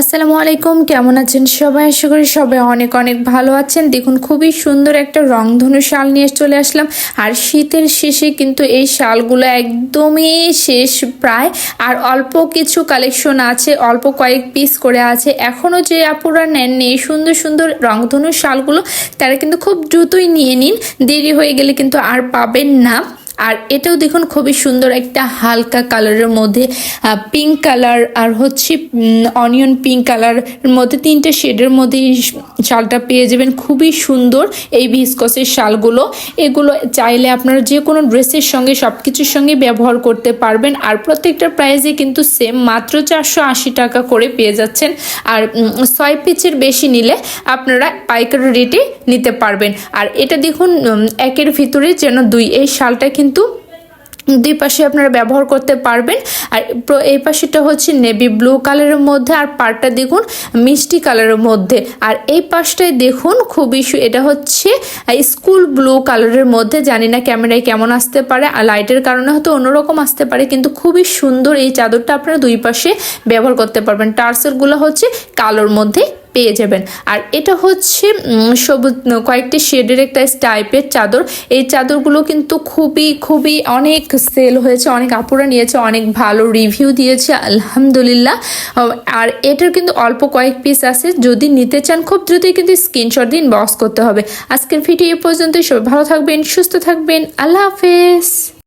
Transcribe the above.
আসসালামু আলাইকুম, কেমন আছেন সবাই? আশা করি সবাই অনেক অনেক ভালো আছেন। দেখুন, খুবই সুন্দর একটা রংধনু শাল নিয়ে চলে আসলাম। আর শীতের শেষে কিন্তু এই শালগুলো একদমই শেষ প্রায়। আর অল্প কিছু কালেকশন আছে, অল্প কয়েক পিস করে আছে। এখনও যে আপুরা নেননি এই সুন্দর সুন্দর রংধনু শালগুলো, তারা কিন্তু খুব দ্রুতই নিয়ে নিন। দেরি হয়ে গেলে কিন্তু আর পাবেন না। আর এটাও দেখুন খুবই সুন্দর একটা হালকা কালারের মধ্যে পিঙ্ক কালার আর হচ্ছে অনিয়ন পিঙ্ক কালারের মধ্যে তিনটে শেডের মধ্যে শালটা পেয়ে যাবেন। খুবই সুন্দর এই ভিসকসের শালগুলো। এগুলো চাইলে আপনারা যে কোনো ড্রেসের সঙ্গে সব কিছুর সঙ্গে ব্যবহার করতে পারবেন। আর প্রত্যেকটা প্রাইসে কিন্তু সেম মাত্র চারশো আশি টাকা করে পেয়ে যাচ্ছেন। আর ছয় পিচের বেশি নিলে আপনারা পাইকারি রেটে নিতে পারবেন। আর এটা দেখুন একের ভিতরে যেন দুই, এই শালটা কিন্তু দুই পাশে আপনারা ব্যবহার করতে পারবেন। আর এই পাশেটা হচ্ছে নেভি ব্লু কালারের মধ্যে আর পাড়টা দেখুন মিষ্টি কালারের মধ্যে। আর এই পাশটায় দেখুন খুবই এটা হচ্ছে স্কুল ব্লু কালারের মধ্যে। জানি না ক্যামেরায় কেমন আসতে পারে আর লাইটের কারণে হয়তো অন্যরকম আসতে পারে, কিন্তু খুবই সুন্দর এই চাদরটা আপনারা দুই পাশে ব্যবহার করতে পারবেন। টার্সেলগুলো হচ্ছে কালোর মধ্যে পেয়ে যাবেন। আর এটা হচ্ছে সবুজ, কয়েকটি শেডের একটা টাইপের চাদর। এই চাদরগুলো কিন্তু খুবই খুবই অনেক সেল হয়েছে, অনেক আপুরা নিয়েছে, অনেক ভালো রিভিউ দিয়েছে, আলহামদুলিল্লাহ। আর এটার কিন্তু অল্প কয়েক পিস আছে। যদি নিতে চান, খুব দ্রুতই কিন্তু স্ক্রিনশট দিন বক্স করতে হবে। আজকের ভিডিও এ পর্যন্তই। সবাই ভালো থাকবেন, সুস্থ থাকবেন। আল্লাহ হাফেজ।